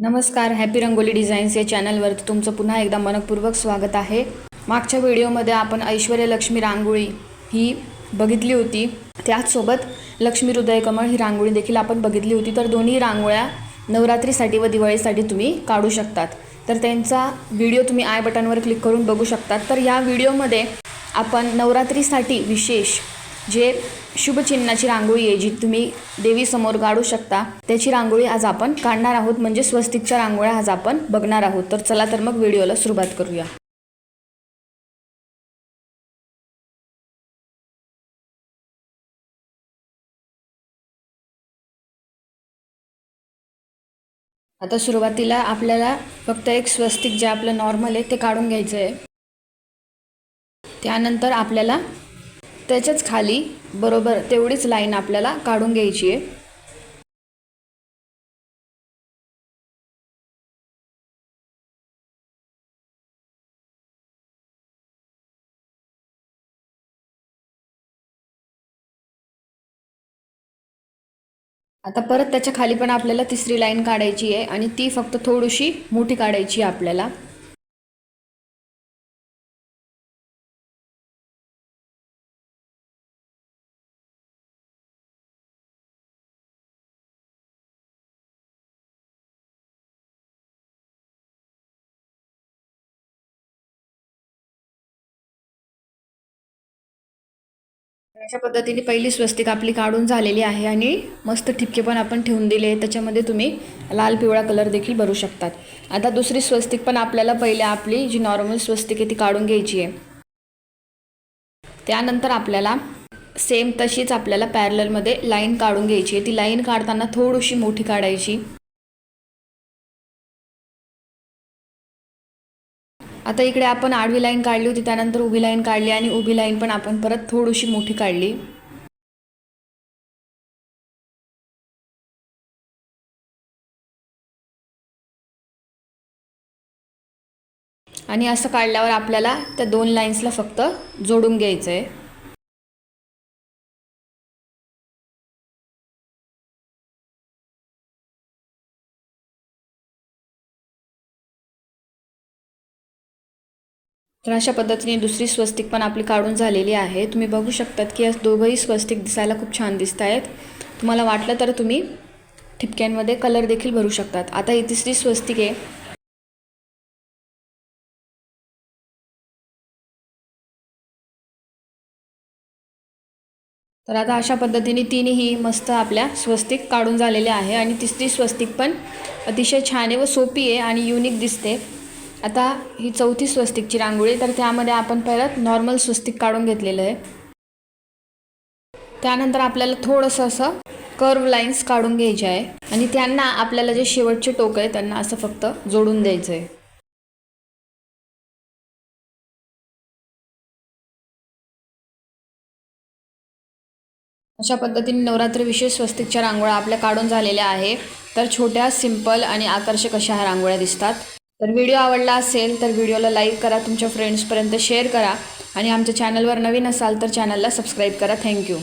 नमस्कार happy rangoli designs या चॅनलवरती तुमचं पुन्हा एकदा मनपूर्वक स्वागत आहे. मागच्या व्हिडिओमध्ये आपण ऐश्वर्य लक्ष्मी रांगोळी ही बघितली होती. त्याचसोबत लक्ष्मी हृदय कमळ ही रांगोळी देखील आपण बघितली होती. तर दोन्ही रांगोळ्या नवरात्रीसाठी व दिवाळीसाठी तुम्ही काढू शकतात. तर त्यांचा व्हिडिओ तुम्ही आय बटनवर क्लिक करून बघू शकतात. तर या व्हिडिओमध्ये आपण नवरात्रीसाठी विशेष जे शुभचिन्हाची रांगोळी आहे जी तुम्ही देवीसमोर काढू शकता त्याची रांगोळी आज आपण काढणार आहोत. म्हणजे स्वस्तिकच्या रांगोळ्या आज आपण बघणार आहोत. तर चला तर मग व्हिडिओला सुरुवात करूया. आता सुरुवातीला आपल्याला फक्त एक स्वस्तिक जे आपलं नॉर्मल आहे ते काढून घ्यायचं आहे. त्यानंतर आपल्याला त्याच्याच खाली बरोबर तेवढीच लाईन आपल्याला काढून घ्यायची आहे. आता परत त्याच्याखाली पण आपल्याला तिसरी लाईन काढायची आहे आणि ती फक्त थोडीशी मोठी काढायची आहे आपल्याला. अशा पद्धतीने पहिली स्वस्तिक आपली काढून झालेली आहे आणि मस्त ठिपके पण आपण ठेवून दिले. त्याच्यामध्ये तुम्ही लाल पिवळा कलर देखील भरू शकतात. आता दुसरी स्वस्तिक पण आपल्याला पहिले आपली जी नॉर्मल स्वस्तिक आहे ती काढून घ्यायची आहे. त्यानंतर आपल्याला सेम तशीच आपल्याला पॅरललमध्ये लाईन काढून घ्यायची आहे. ती लाईन काढताना थोडीशी मोठी काढायची. आता इकडे आपण आडवी लाईन काढली होती त्यानंतर उभी लाईन काढली आणि उभी लाईन पण आपण परत थोडीशी मोठी काढली. आणि असं काढल्यावर आपल्याला त्या दोन लाईन्सला फक्त जोडून घ्यायचं आहे तर अशा पद्धतीने दुसरी स्वस्तिक पण आपली काढून झालेली आहे. तुम्ही बघू शकतात की या दोघंही स्वस्तिक दिसायला खूप छान दिसत आहेत तुम्हाला वाटलं तर तुम्ही ठिपक्यांमध्ये कलर देखील भरू शकतात. आता ही तिसरी स्वस्तिक आहे. तर आता अशा पद्धतीने तीनही मस्त आपल्या स्वस्तिक काढून झालेल्या आहे. आणि तिसरी स्वस्तिक पण अतिशय छान आहे व सोपी आहे आणि युनिक दिसते. आता ही चौथी स्वस्तिकची रांगोळी तर त्यामध्ये आपण परत नॉर्मल स्वस्तिक काढून घेतलेलं आहे. त्यानंतर आपल्याला थोडंसं असं कर्व लाईन्स काढून घ्यायचे आहे. आणि त्यांना आपल्याला जे शेवटचे टोक आहे त्यांना असं फक्त जोडून द्यायचं आहे. अशा पद्धतीने नवरात्री विशेष स्वस्तिकच्या रांगोळ्या आपल्या काढून झालेल्या आहे. तर छोट्या सिंपल आणि आकर्षक अशा ह्या रांगोळ्या दिसतात. तर व्हिडिओ आवडला असेल तर व्हिडिओला लाईक करा तुमच्या फ्रेंड्सपर्यंत शेअर करा. आणि आमच्या चॅनलवर नवीन असाल तर चॅनलला सबस्क्राईब करा. थँक्यू